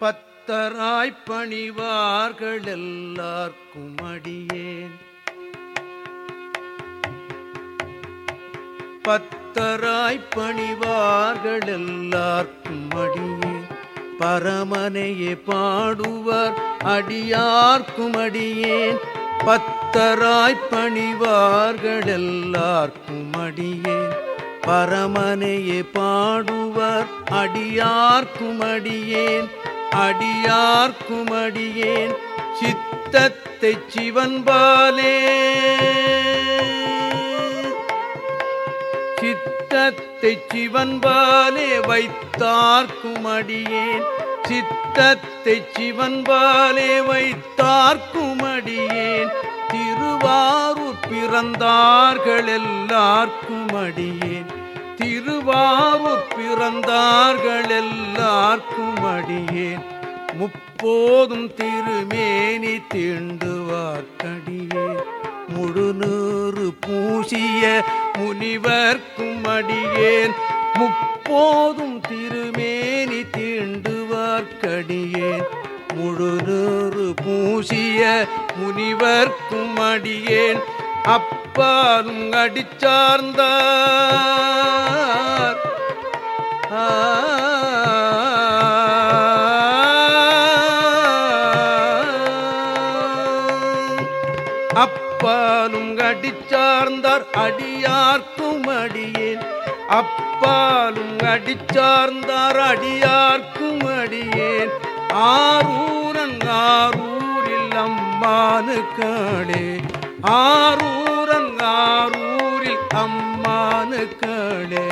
பத்தராய் பணிவார்கள் எல்லார்க்கும் அடியேன். பத்தராய் பணிவார்கள் எல்லார்க்கும் அடியேன். பரமனையே பாடுவர் அடியார்க்கும் அடியேன். பத்தராய் பணிவார்கள் எல்லார்க்கும் அடியேன். பரமனையே பாடுவர் அடியார்க்கும் அடியேன். அடியார்க்கும் அடியேன் சித்தத்தை சிவன்பாலே. சித்தத்தை சிவன்பாலே வைத்தார்க்கும் அடியேன் சித்தத்தை சிவன்பாலே வைத்தார்க்கும் அடியேன் திருவாரூர் பிறந்தார்கள் எல்லார்க்கும் அடியேன் திருவாரூர் பிறந்தார்கள் எல்லார்க்கும் அடியேன் முப்போதும் திருமேனி தீண்டுவார்க்கடியே. முழுநூறு பூசிய முனிவர்க்கும் அடியேன். முப்போதும் திருமேனி தீண்டுவார்க்கடியேன். முழுநூறு பூசிய முனிவர்க்கும் அடியேன். அப்பாலும் அடிச்சார்ந்தார் அப்பாலும் அடிச்சார்ந்தார் அடியார்க்கும் அடியேன். அப்பாலும் அடிச்சார்ந்தார் அடியார்க்கும் அடியேன். ஆரூரன் ஆரூரில் அம்மானு காடே ஆரூரன் ஆரூரில் அம்மானு காடே